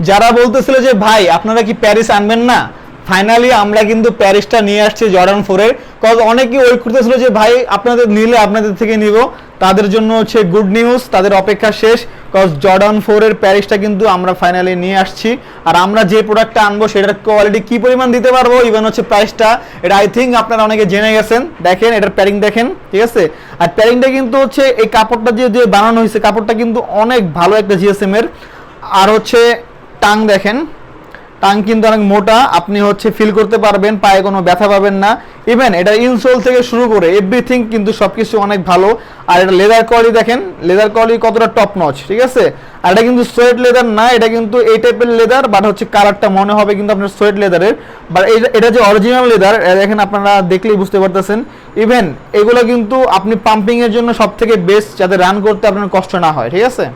যারা বলতেছিল যে, ভাই, আপনারা কি প্যারিস আনবেন না? ফাইনালি আমরা কিন্তু প্যারিসটা নিয়ে আসছি জর্ডান ফোরের কজ অনেকেই ওয়েট করতেছিল যে, ভাই, আপনাদের নিলে আপনাদের থেকে নিব। তাদের জন্য হচ্ছে গুড নিউজ তাদের অপেক্ষা শেষ। কজ জর্ডান ফোরের প্যারিসটা কিন্তু আমরা ফাইনালি নিয়ে আসছি। আর আমরা যে প্রোডাক্টটা আনব, সেটার কোয়ালিটি কি পরিমাণ দিতে পারব? ইভেন হচ্ছে প্রাইসটা এটা আই থিঙ্ক আপনারা অনেকে জেনে গেছেন। দেখেন, এটার প্যারিং দেখেন, ঠিক আছে? আর প্যারিংটা কিন্তু হচ্ছে এই কাপড়টা দিয়ে দিয়ে বানানো হয়েছে, কাপড়টা কিন্তু অনেক ভালো একটা জিএসএম এর। আর হচ্ছে টাং দেখেন। টাং কিন্তু অনেক মোটা, আপনি হচ্ছে ফিল করতে পারবেন, পায়ে কোনো ব্যথা পাবেন না। ইভেন এটা ইনসোল থেকে শুরু করে এভরিথিং কিন্তু সব কিছু অনেক ভালো। আর এটা লেদার কোয়ালিটি দেখেন লেদার কোয়ালিটি কতটা টপ নচ ঠিক আছে? আর এটা কিন্তু সোয়েট লেদার না, এটা কিন্তু এই টাইপের লেদার বাট হচ্ছে কালারটা মনে হবে কিন্তু আপনার সোয়েট লেদারের বাট এটা যে অরিজিনাল লেদার দেখেন আপনারা দেখলেই বুঝতে পারতেছেন। ইভেন এগুলো কিন্তু আপনি পাম্পিংয়ের জন্য সব থেকে বেস্ট যাতে রান করতে আপনার কষ্ট না হয়, ঠিক আছে?